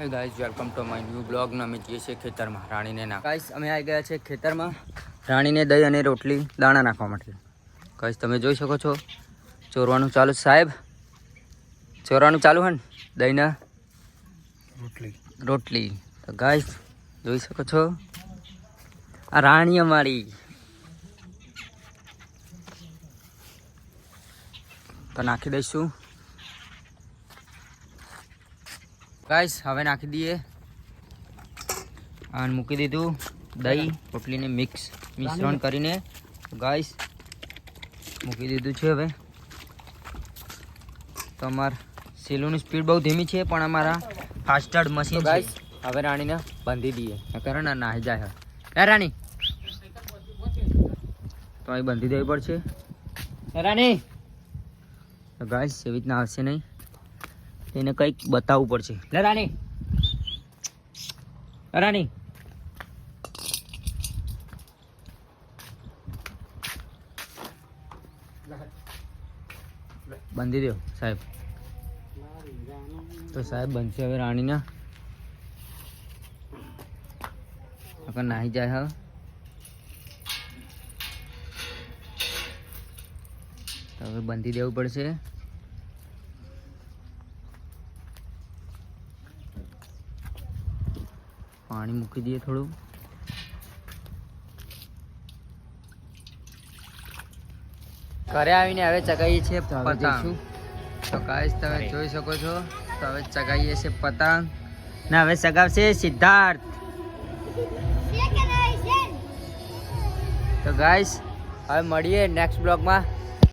Hey guys welcome to my new blog અમે જઈએ છીએ ખેતરમાં રાણીને ના ગાઈઝ અમે આવી ગયા છે ખેતરમાં. રાણીને દહીં અને રોટલી દાણા નાખવા માટે. ગાઈઝ તમે જોઈ શકો છો. ચોરવાનું ચાલુ સાહેબ. ચોરવાનું ચાલુ હે ને? દહીંના? રોટલી. રોટલી. તો ગાઈઝ જોઈ શકો છો. આ રાણી અમારી. તો નાખી દઈશું. ગાઈસ હવે નાખી દઈએ. અને મૂકી દીધું દહીં રોટલીને મિક્સ મિશ્રણ કરીને. ગાઈસ મૂકી દીધું છે હવે. તો અમાર સિલુની સ્પીડ બહુ ધીમી છે પણ અમારા ફાસ્ટર્ડ મશીન ગાઈસ હવે રાણીને બાંધી દઈએ. કારણ ના નાહી જાય હે રાણી! તો અહીં બાંધી દેવી પડશે. રાણી! ગાઈસ એવી રીતના આવશે નહીં. તેને કંઈક બતાવવું પડશે. લે રાણી. રાણી. બાંધી દો સાહેબ. તો સાહેબ બનશે હવે રાણીના. અગર નાહી જાય હવે તો હવે બાંધી દેવું પડશે. પાણી મૂકી દઈએ થોડું. ઘરે આવીને હવે ચગાવીએ છીએ પતંગ. તો ગાઈસ તમે જોઈ શકો છો તો હવે ચગાવીએ છીએ પતંગ. ને હવે ચગાવશે સિદ્ધાર્થ. તો ગાઈસ હવે મળીએ નેક્સ્ટ બ્લોગમાં